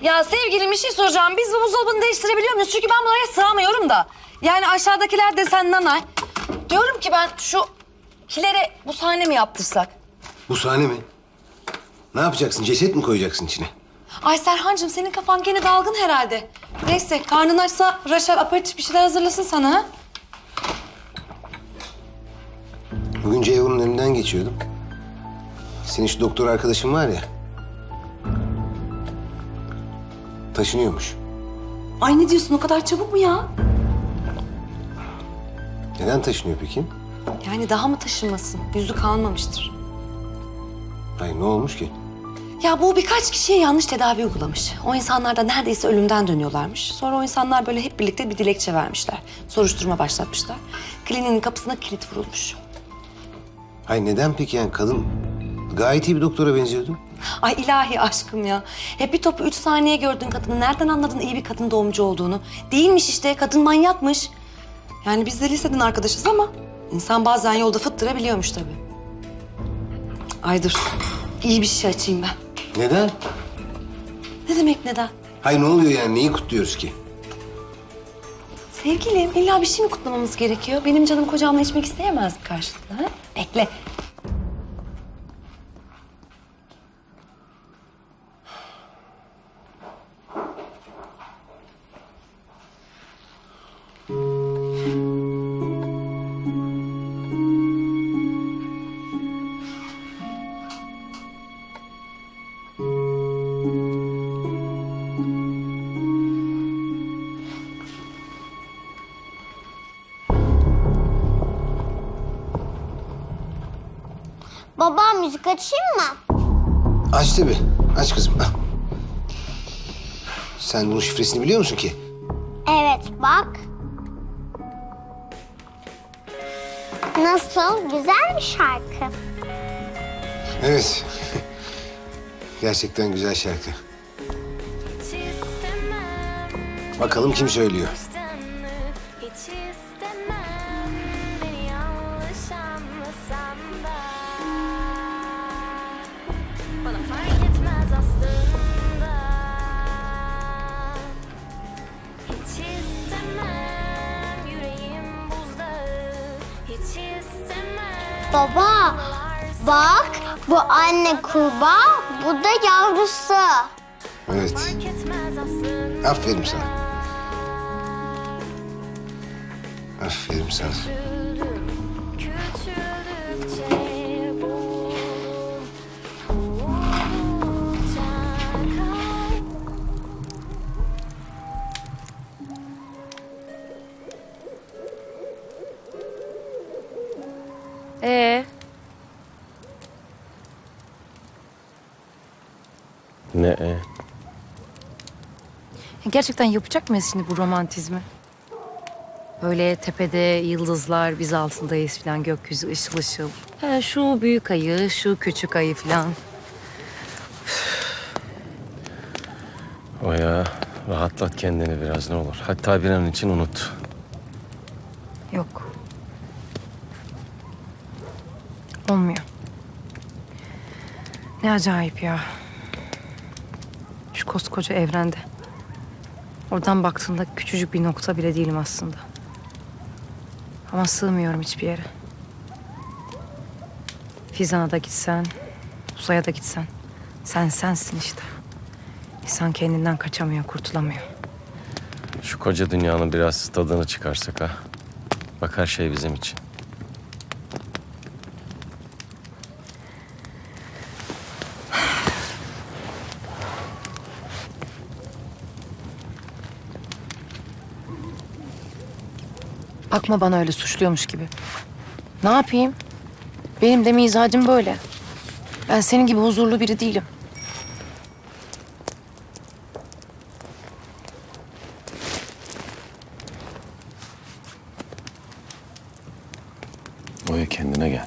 Ya sevgilim bir şey soracağım. Biz bu buzdolabını değiştirebiliyor muyuz? Çünkü ben buraya sığamıyorum da. Yani aşağıdakiler desen nanay. Diyorum ki ben şu kilere bu sahne mi yaptırsak? Bu sahne mi? Ne yapacaksın? Ceset mi koyacaksın içine? Ay Serhancığım senin kafan gene dalgın herhalde. Neyse karnın açsa Raşel aperatif bir şeyler hazırlasın sana ha. Bugün Ceyhun'un önünden geçiyordum. Senin şu doktor arkadaşın var ya. Taşınıyormuş. Ay ne diyorsun o kadar çabuk mu ya? Neden taşınıyor peki? Yani daha mı taşınmasın? Yüzü kalmamıştır. Hayır ne olmuş ki? Ya bu birkaç kişiye yanlış tedavi uygulamış. O insanlar da neredeyse ölümden dönüyorlarmış. Sonra o insanlar böyle hep birlikte bir dilekçe vermişler. Soruşturma başlatmışlar. Kliniğin kapısına kilit vurulmuş. Hayır neden peki yani kadın gayet iyi bir doktora benziyordu. Ay ilahi aşkım ya. Hep bir topu üç saniye gördün kadını. Nereden anladın iyi bir kadın doğumcu olduğunu? Değilmiş işte. Kadın manyakmış. Yani biz de liseden arkadaşız ama insan bazen yolda fıttırabiliyormuş tabii. Ay dur. İyi bir şey açayım ben. Neden? Ne demek neden? Hayır ne oluyor yani neyi kutluyoruz ki? Sevgilim illa bir şey mi kutlamamız gerekiyor? Benim canım kocamla içmek isteyemez mi karşılıklı? Ha? Bekle. Baba müzik açayım mı? Aç tabii. Aç kızım. al. Sen bunun şifresini biliyor musun ki? Evet bak. Nasıl? Güzel bir şarkı. Evet. Gerçekten güzel şarkı. Bakalım kim söylüyor. Baba bak bu anne kurbağa bu da yavrusu. Evet. Aferin sana. Aferin sana. Ne e? gerçekten yapacak mıyız şimdi bu romantizmi? Böyle tepede yıldızlar, biz altındayız falan, gökyüzü ışıl ışıl. Ha, şu büyük ayı, şu küçük ayı falan. O ya rahatlat kendini biraz ne olur. Hatta bir an için unut. Yok. Olmuyor. Ne acayip ya. Koskoca evrende. Oradan baktığında küçücük bir nokta bile değilim aslında. Ama sığmıyorum hiçbir yere. Fizan'a da gitsen, uzaya da gitsen. Sen sensin işte. İnsan kendinden kaçamıyor, kurtulamıyor. Şu koca dünyanın biraz tadını çıkarsak ha. Bak her şey bizim için. Bakma bana öyle suçluyormuş gibi. Ne yapayım? Benim de mizacım böyle. Ben senin gibi huzurlu biri değilim. Oya kendine gel.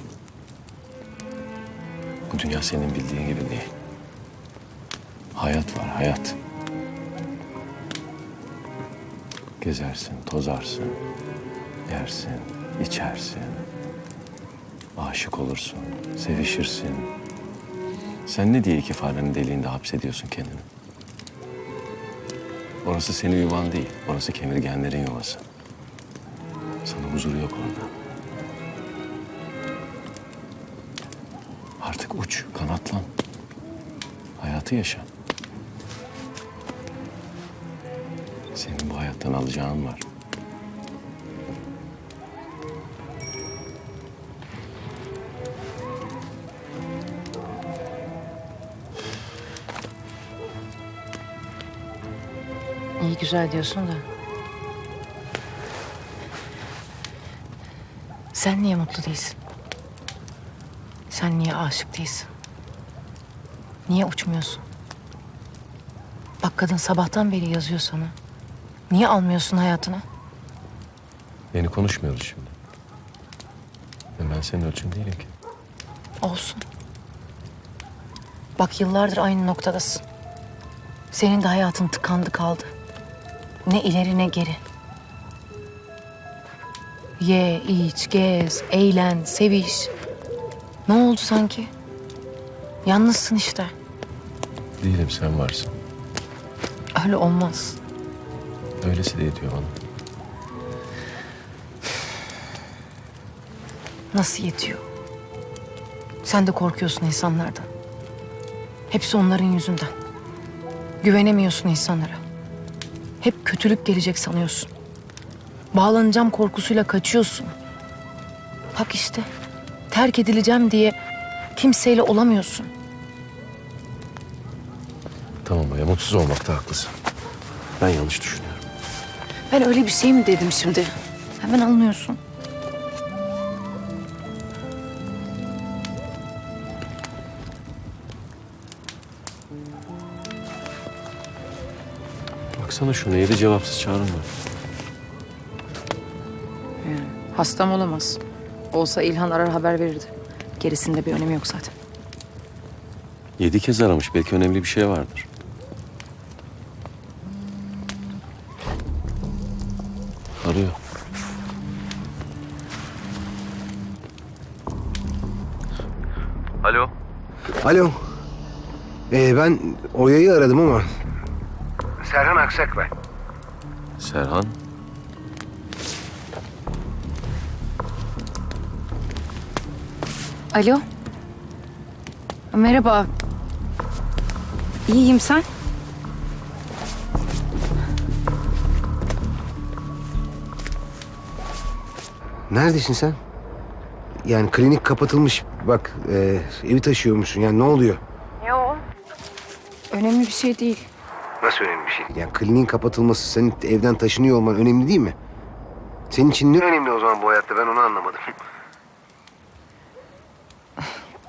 Bu dünya senin bildiğin gibi değil. Hayat var hayat. Gezersin, tozarsın, yersin, içersin. Aşık olursun, sevişirsin. Sen ne diye iki farenin deliğinde hapsediyorsun kendini? Orası senin yuvan değil. Orası kemirgenlerin yuvası. Sana huzur yok orada. Artık uç, kanatlan. Hayatı yaşa. Senin bu hayattan alacağın var. İyi güzel diyorsun da. Sen niye mutlu değilsin? Sen niye aşık değilsin? Niye uçmuyorsun? Bak kadın sabahtan beri yazıyor sana. Niye almıyorsun hayatına? Yeni konuşmuyoruz şimdi. Ben senin ölçün değilim ki. Olsun. Bak yıllardır aynı noktadasın. Senin de hayatın tıkandı kaldı. Ne ileri ne geri. Ye, iç, gez, eğlen, seviş. Ne oldu sanki? Yalnızsın işte. Değilim sen varsın. Öyle olmaz. Öylesi de yetiyor bana. Nasıl yetiyor? Sen de korkuyorsun insanlardan. Hepsi onların yüzünden. Güvenemiyorsun insanlara. Hep kötülük gelecek sanıyorsun. Bağlanacağım korkusuyla kaçıyorsun. Bak işte terk edileceğim diye kimseyle olamıyorsun. Tamam Maya, mutsuz olmakta haklısın. Ben yanlış düşünüyorum. Ben öyle bir şey mi dedim şimdi? Hemen anlıyorsun. Baksana şuna, yedi cevapsız çağrım var. Hastam olamaz. Olsa İlhan arar haber verirdi. Gerisinde bir önemi yok zaten. Yedi kez aramış, belki önemli bir şey vardır. Arıyor. Alo. Alo. Ee, ben Oya'yı aradım ama... Serhan Aksak ben. Serhan. Alo. Merhaba. İyiyim sen? Neredesin sen? Yani klinik kapatılmış. Bak e, evi taşıyormuşsun. Yani ne oluyor? Önemli bir şey değil. Nasıl önemli bir şey? Yani kliniğin kapatılması, senin evden taşınıyor olman önemli değil mi? Senin için ne önemli o zaman bu hayatta ben onu anlamadım.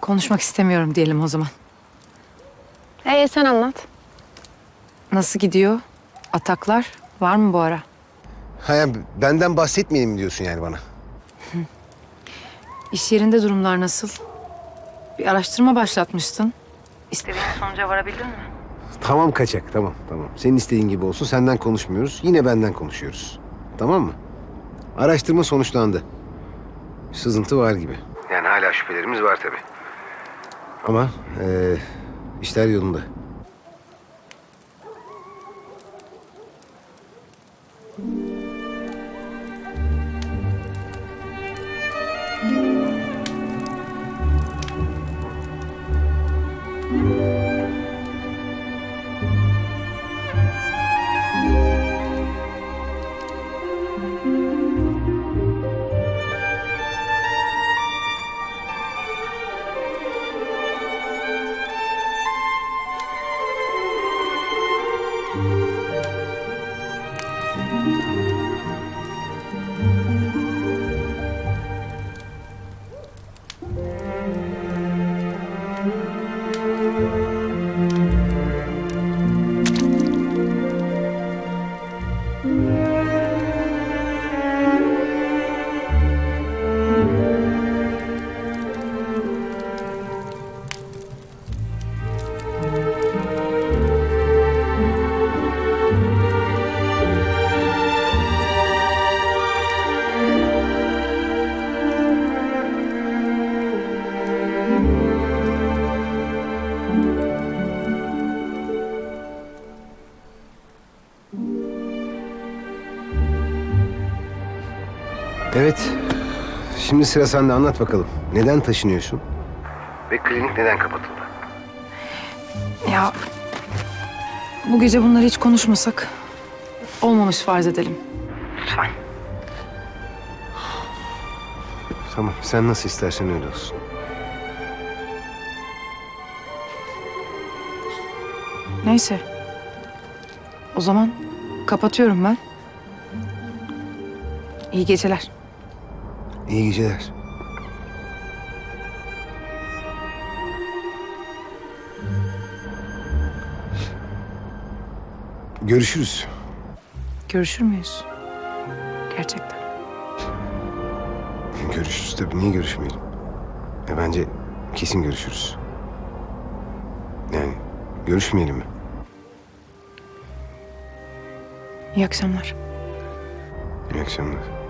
Konuşmak istemiyorum diyelim o zaman. Ee sen anlat. Nasıl gidiyor? Ataklar var mı bu ara? Ha yani benden bahsetmeyelim diyorsun yani bana. İş yerinde durumlar nasıl? Bir araştırma başlatmıştın. İstediğin sonuca varabildin mi? Tamam kaçak tamam tamam. Senin istediğin gibi olsun senden konuşmuyoruz. Yine benden konuşuyoruz. Tamam mı? Araştırma sonuçlandı. Sızıntı var gibi. Yani hala şüphelerimiz var tabii. Ama eee işler yolunda. Música Evet. Şimdi sıra sende anlat bakalım. Neden taşınıyorsun? Ve klinik neden kapatıldı? Ya bu gece bunları hiç konuşmasak olmamış farz edelim. Tamam sen nasıl istersen öyle olsun. Neyse. O zaman kapatıyorum ben. İyi geceler. İyi geceler. Görüşürüz. Görüşür müyüz? Gerçekten. Görüşürüz tabii. Niye görüşmeyelim? Ya bence kesin görüşürüz. Yani görüşmeyelim mi? İyi akşamlar. İyi akşamlar.